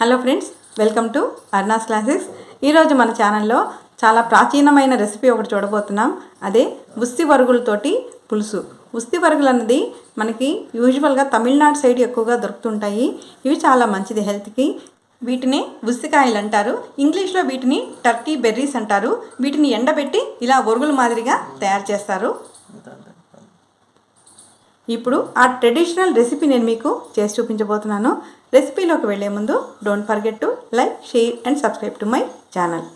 Hello friends welcome to అర్నాస్ classes ఈరోజు మన ఛానల్లో చాలా ప్రాచీనమైన రెసిపీ ఒకటి చూడబోతున్నాం. అదే ఉస్తి వరుగులతోటి పులుసు. ఉస్తి వరుగులు అన్నది మనకి యూజువల్గా తమిళనాడు సైడ్ ఎక్కువగా దొరుకుతుంటాయి. ఇవి చాలా మంచిది హెల్త్కి వీటిని ఉస్తికాయలు అంటారు. ఇంగ్లీష్లో వీటిని టర్కీ బెర్రీస్ అంటారు. వీటిని ఎండబెట్టి ఇలా ఒరుగుల మాదిరిగా తయారు చేస్తారు. ఇప్పుడు ఆ ట్రెడిషనల్ రెసిపీ నేను మీకు చేసి చూపించబోతున్నాను. రెసిపీలోకి వెళ్ళే ముందు don't forget to like share and subscribe to my channel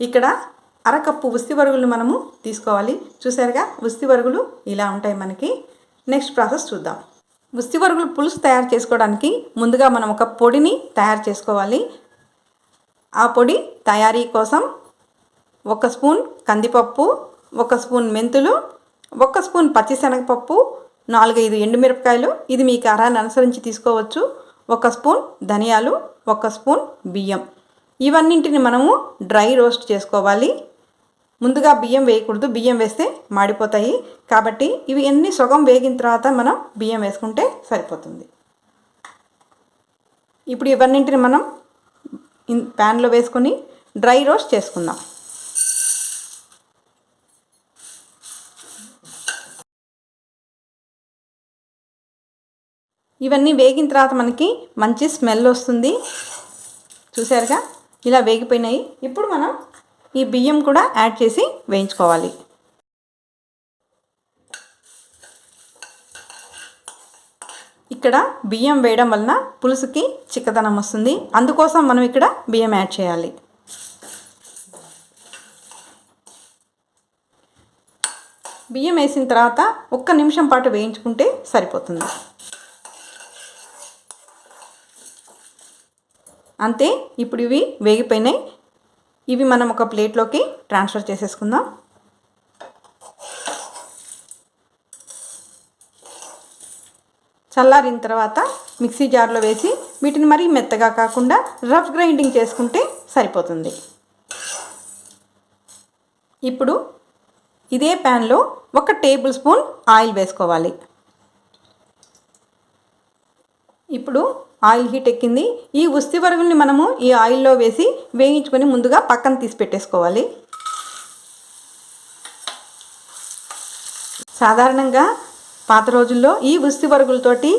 ఇక్కడ అరకప్పు ఉస్తి వరుగులు మనము తీసుకోవాలి. చూసారుగా ఉస్తి వరుగులు ఇలా ఉంటాయి మనకి. నెక్స్ట్ ప్రాసెస్ చూద్దాం. ఉస్తి వరుగులు పులుసు తయారు చేసుకోవడానికి ముందుగా మనం ఒక పొడిని తయారు చేసుకోవాలి. ఆ పొడి తయారీ కోసం ఒక స్పూన్ కందిపప్పు ఒక స్పూన్ మెంతులు ఒక స్పూన్ పచ్చిశనగపప్పు నాలుగైదు ఎండుమిరపకాయలు. ఇది మీ కారాన్ని అనుసరించి తీసుకోవచ్చు. ఒక స్పూన్ ధనియాలు ఒక స్పూన్ బియ్యం. ఇవన్నింటిని మనము డ్రై రోస్ట్ చేసుకోవాలి. ముందుగా బియ్యం వేయకూడదు. బియ్యం వేస్తే మాడిపోతాయి. కాబట్టి ఇవి ఎన్ని సగం వేగిన తర్వాత మనం బియ్యం వేసుకుంటే సరిపోతుంది. ఇప్పుడు ఇవన్నింటిని మనం ప్యాన్లో వేసుకొని డ్రై రోస్ట్ చేసుకుందాం. ఇవన్నీ వేగిన తర్వాత మనకి మంచి స్మెల్ వస్తుంది. చూసారుగా ఇలా వేగిపోయినాయి. ఇప్పుడు మనం ఈ బియ్యం కూడా యాడ్ చేసి వేయించుకోవాలి. ఇక్కడ బియ్యం వేయడం వలన పులుసుకి చిక్కదనం వస్తుంది. అందుకోసం మనం ఇక్కడ బియ్యం యాడ్ చేయాలి. బియ్యం వేసిన తర్వాత ఒక్క నిమిషం పాటు వేయించుకుంటే సరిపోతుంది. అంతే ఇప్పుడు ఇవి వేగిపోయినాయి. ఇవి మనం ఒక ప్లేట్లోకి ట్రాన్స్ఫర్ చేసేసుకుందాం. చల్లారిన తర్వాత మిక్సీ జార్లో వేసి వీటిని మరీ మెత్తగా కాకుండా రఫ్ గ్రైండింగ్ చేసుకుంటే సరిపోతుంది. ఇప్పుడు ఇదే ప్యాన్లో ఒక టేబుల్ స్పూన్ ఆయిల్ వేసుకోవాలి. ఇప్పుడు ఆయిల్ హీట్ ఎక్కింది. ఈ ఉస్తి వరుగుల్ని మనము ఈ ఆయిల్లో వేసి వేయించుకొని ముందుగా పక్కన తీసి పెట్టేసుకోవాలి. సాధారణంగా పాత రోజుల్లో ఈ ఉస్తి వరుగులతోటి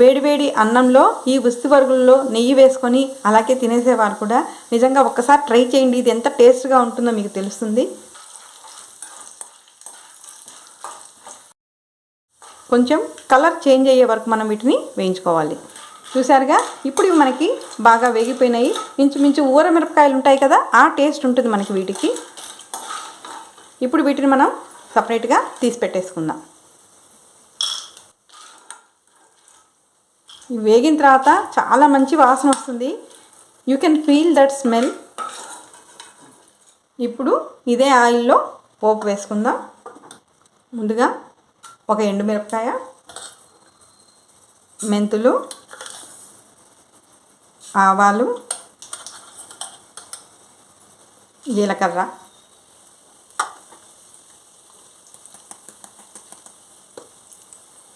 వేడివేడి అన్నంలో ఈ ఉస్తి వరుగుల్లో నెయ్యి వేసుకొని అలాగే తినేసేవారు కూడా. నిజంగా ఒక్కసారి ట్రై చేయండి. ఇది ఎంత టేస్ట్గా ఉంటుందో మీకు తెలుస్తుంది. కొంచెం కలర్ చేంజ్ అయ్యే వరకు మనం వీటిని వేయించుకోవాలి. చూసారుగా ఇప్పుడు ఇవి మనకి బాగా వేగిపోయినాయి. ఇంచుమించు ఊర మిరపకాయలు ఉంటాయి కదా ఆ టేస్ట్ ఉంటుంది మనకి వీటికి. ఇప్పుడు వీటిని మనం సపరేట్గా తీసి పెట్టేసుకుందాం. వేగిన తర్వాత చాలా మంచి వాసన వస్తుంది. You can feel that smell ఇప్పుడు ఇదే ఆయిల్లో పోపు వేసుకుందాం. ముందుగా ఒక ఎండుమిరపకాయ మెంతులు ఆవాలు జీలకర్ర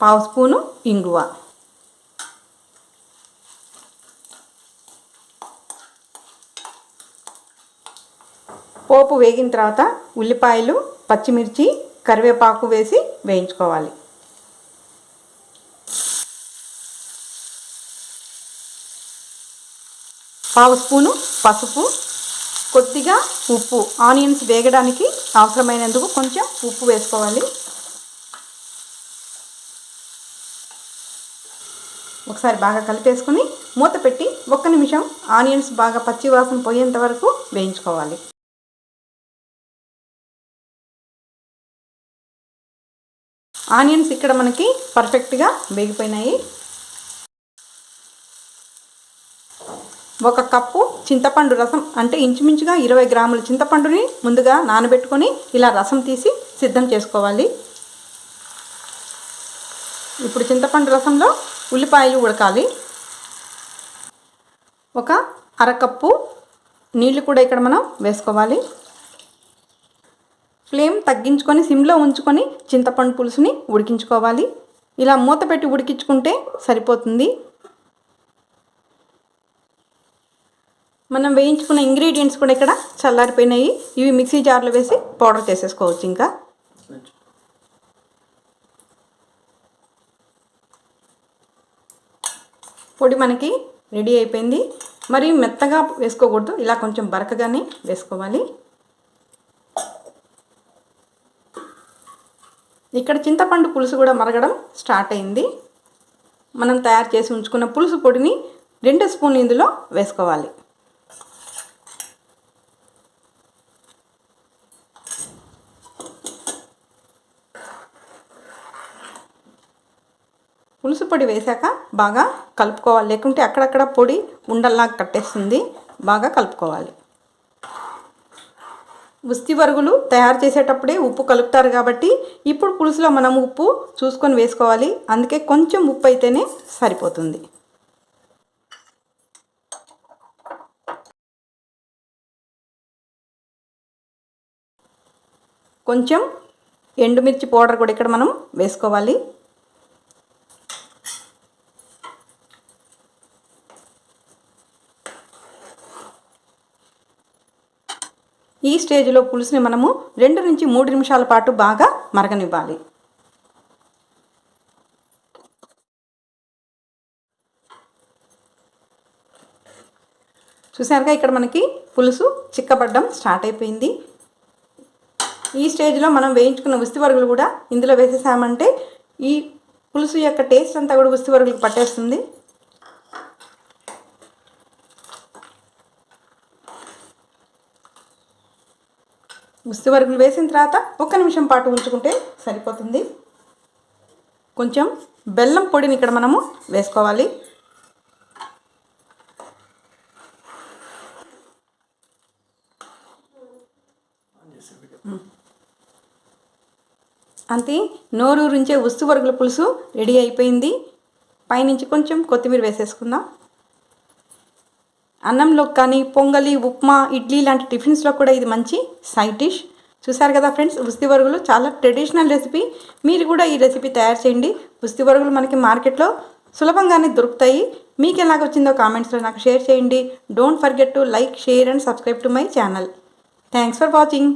పావు స్పూను ఇంగువ. పోపు వేగిన తర్వాత ఉల్లిపాయలు పచ్చిమిర్చి కరివేపాకు వేసి వేయించుకోవాలి. పావు స్పూను పసుపు కొద్దిగా ఉప్పు. ఆనియన్స్ వేగడానికి అవసరమైనందుకు కొంచెం ఉప్పు వేసుకోవాలి. ఒకసారి బాగా కలిపేసుకుని మూత పెట్టి ఒక్క నిమిషం ఆనియన్స్ బాగా పచ్చి వాసన పోయేంత వరకు వేయించుకోవాలి. ఆనియన్స్ ఇక్కడ మనకి పర్ఫెక్ట్గా వేగిపోయినాయి. ఒక కప్పు చింతపండు రసం అంటే ఇంచుమించుగా ఇరవై గ్రాముల చింతపండుని ముందుగా నానబెట్టుకొని ఇలా రసం తీసి సిద్ధం చేసుకోవాలి. ఇప్పుడు చింతపండు రసంలో ఉల్లిపాయలు ఉడకాలి. ఒక అరకప్పు నీళ్ళు కూడా ఇక్కడ మనం వేసుకోవాలి. ఫ్లేమ్ తగ్గించుకొని సిమ్లో ఉంచుకొని చింతపండు పులుసుని ఉడికించుకోవాలి. ఇలా మూత పెట్టి ఉడికించుకుంటే సరిపోతుంది. మనం వేయించుకున్న ఇంగ్రీడియంట్స్ కూడా ఇక్కడ చల్లారిపోయినాయి. ఇవి మిక్సీ జార్లో వేసి పౌడర్ చేసేసుకోవచ్చు ఇంకా. పొడి మనకి రెడీ అయిపోయింది. మరి మెత్తగా వేసుకోకూడదు. ఇలా కొంచెం బరకగానే వేసుకోవాలి. ఇక్కడ చింతపండు పులుసు కూడా మరగడం స్టార్ట్ అయింది. మనం తయారు చేసి ఉంచుకున్న పులుసు పొడిని రెండు స్పూన్లు ఇందులో వేసుకోవాలి. పులుసు పొడి వేశాక బాగా కలుపుకోవాలి. లేకుంటే అక్కడక్కడ పొడి ఉండల్లా కట్టేస్తుంది. బాగా కలుపుకోవాలి. ఉస్తి వరుగులు తయారు చేసేటప్పుడే ఉప్పు కలుపుతారు కాబట్టి ఇప్పుడు పులుసులో మనం ఉప్పు చూసుకొని వేసుకోవాలి. అందుకే కొంచెం ఉప్పు అయితేనే సరిపోతుంది. కొంచెం ఎండుమిర్చి పౌడర్ కూడా ఇక్కడ మనం వేసుకోవాలి ఈ స్టేజ్లో పులుసుని మనము రెండు నుంచి మూడు నిమిషాల పాటు బాగా మరగనివ్వాలి. చూసారుగా ఇక్కడ మనకి పులుసు చిక్కబడ్డం స్టార్ట్ అయిపోయింది. ఈ స్టేజ్లో మనం వేయించుకున్న ఉస్తి వరుగులు కూడా ఇందులో వేసేసామంటే ఈ పులుసు యొక్క టేస్ట్ అంతా కూడా ఉస్తి వరుగులకు పట్టేస్తుంది. ముస్తి వరుగులు వేసిన తర్వాత ఒక్క నిమిషం పాటు ఉంచుకుంటే సరిపోతుంది. కొంచెం బెల్లం పొడిని ఇక్కడ మనము వేసుకోవాలి. అంతే నోరూరించే ఉస్తు వరుగుల పులుసు రెడీ అయిపోయింది. పైనుంచి కొంచెం కొత్తిమీర వేసేసుకుందాం. అన్నంలో కానీ పొంగలి ఉప్మా ఇడ్లీ లాంటి టిఫిన్స్లో కూడా ఇది మంచి సైడ్ డిష్. చూసారు కదా ఫ్రెండ్స్ ఉస్తి వరుగులు చాలా ట్రెడిషనల్ రెసిపీ. మీరు కూడా ఈ రెసిపీ తయారు చేయండి. ఉస్తి వరుగులు మనకి మార్కెట్లో సులభంగానే దొరుకుతాయి. మీకు ఎలాగొచ్చిందో కామెంట్స్లో నాకు షేర్ చేయండి. Don't forget to like share and subscribe to my channel thanks for watching